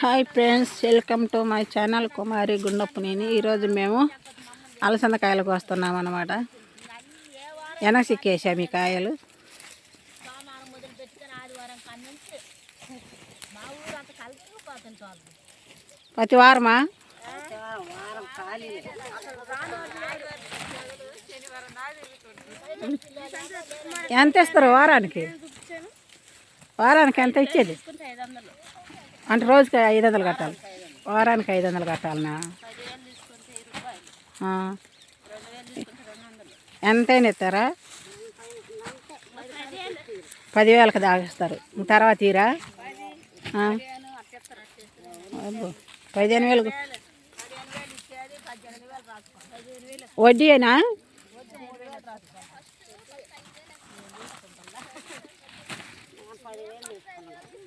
Hi friends welcome to my channel Kumari Gundappaneni. ఈరోజు మేము అలసందకాయలకు వస్తున్నాం అనమాట ఎనసిక్కేసాము ఈ కాయలు. ప్రతి వారమా? ఎంత ఇస్తారు వారానికి? వారానికి ఎంత ఇచ్చేది? అంటే రోజుకి ఐదు వందలు కట్టాలి. వారానికి ఐదు వందలు కట్టాలనా? ఎంతైనా ఇస్తారా? పదివేలకు దాగిస్తారు. తర్వాత తీరా? పదిహేను వేలు. వడ్డీనా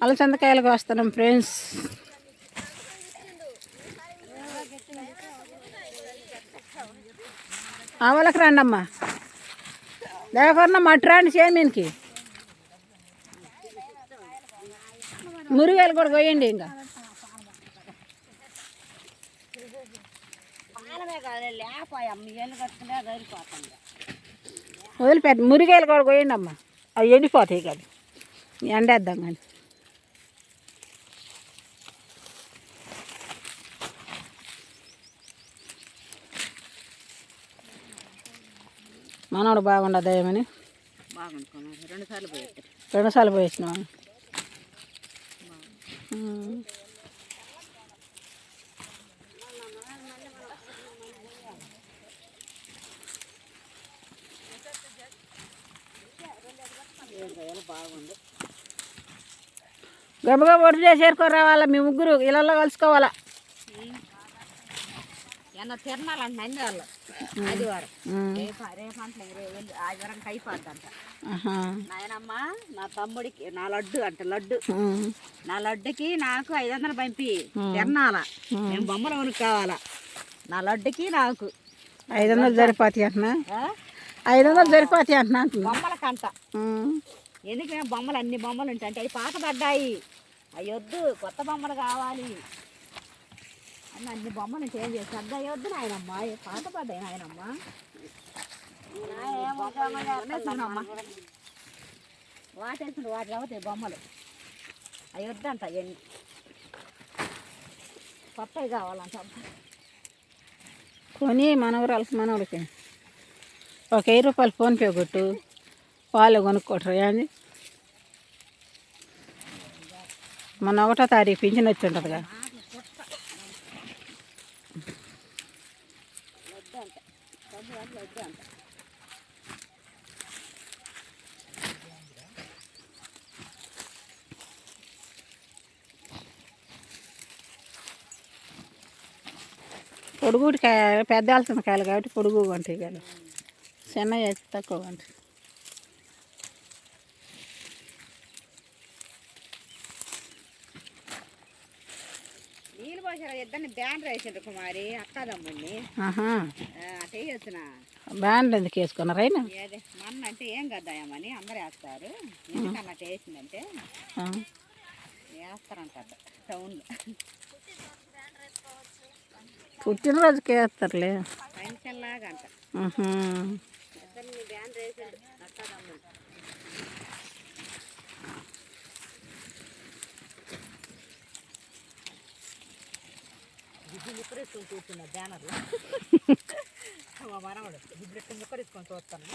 అలసందకాయలకు వస్తున్నాం ఫ్రెండ్స్. ఆవలకు రండి అమ్మా లేకుండా మట్టి రండి చేమీనికి మురిగాయలు కూడా కొయ్యండి ఇంకా. వదిలిపెట్టి మురిగాయలు కూడా కొయ్యండి అమ్మా అవి ఎండిపోతాయి కదా ఎండేద్దాం కానీ. మనోడు బాగుండదు ఏమని రెండుసార్లు పోయించినావా బాగుంది. గబగబా ఒడి చేసి ఏరుకొని రావాలా మీ ముగ్గురు ఇళ్ళల్లో కలుసుకోవాలా? ఎన్న తిరణాలంట అన్ని వాళ్ళు. ఆదివారం. రేపు రేపు అంటే రేపు ఆదివారం అయిపోద్దంట ఆహా. నాయనమ్మ నా తమ్ముడికి నా లడ్డు అంట లడ్డు. నా లడ్డుకి నాకు ఐదు వందలు పంపి తిరణాల. నేను బొమ్మలు కొనుక్కు కావాలా నా లడ్డుకి నాకు. ఐదు వందలు సరిపోతాయి అంటున్నా? ఐదు వందలు సరిపోతాయి అంటున్నా అంటున్నా? బొమ్మల కంట ఉమ్. ఎందుకు మేము బొమ్మలు అన్ని బొమ్మలు ఉంటాయి. అంటే అవి పాత పడ్డాయి అవి వద్దు కొత్త బొమ్మలు కావాలి. అన్న అన్ని బొమ్మలు చేంజ్ చేసి పెద్ద అవి వద్దు నాయనమ్మ. పాత పడ్డాయి నాయనమ్మ. వాటేసిండు వాటి అవుతాయి బొమ్మలు. అవి వద్దంట అవన్నీ కొత్తవి కావాలంట కొని మనవరాలకి మనవడికి ఒక వెయ్యి రూపాయలు ఫోన్పే కొట్టు. వాళ్ళు కొనుక్కోటరు ఏమని మన ఒకటో తారీఖు పింఛన్ వచ్చి ఉంటుందిగా పొడుగుటి కాయ పెద్దాల్సిన కాయలు కాబట్టి పొడుగు వంటివి కదా. చిన్న అయితే తక్కువ కొంటాయి. పోసారు ఇద్దరిని బ్యాన్ వేసిండ్రు కుమారి అక్కదమ్ముడిని వేసిన ఎందుకు వేసుకున్నారు అయినా? ఏదే? మొన్న అంటే ఏం కదాయమని అందరు వేస్తారు. ఎందుకన్నా అట్ట వేసిందంటే ఆ. వేస్తారంట టౌన్లో. పుట్టినరోజుకి వేస్తారులే. పెన్షన్ లాగా అంట ఆహా. ఇద్దరిని బ్యాన్ వేసిండు అక్కదమ్ముడు గిడ్డు ముక్కరేసుకొని కూర్చున్నా బ్యానర్లో మా మనవడు గిడ్డు ముక్కరేసుకొని చూస్తాను.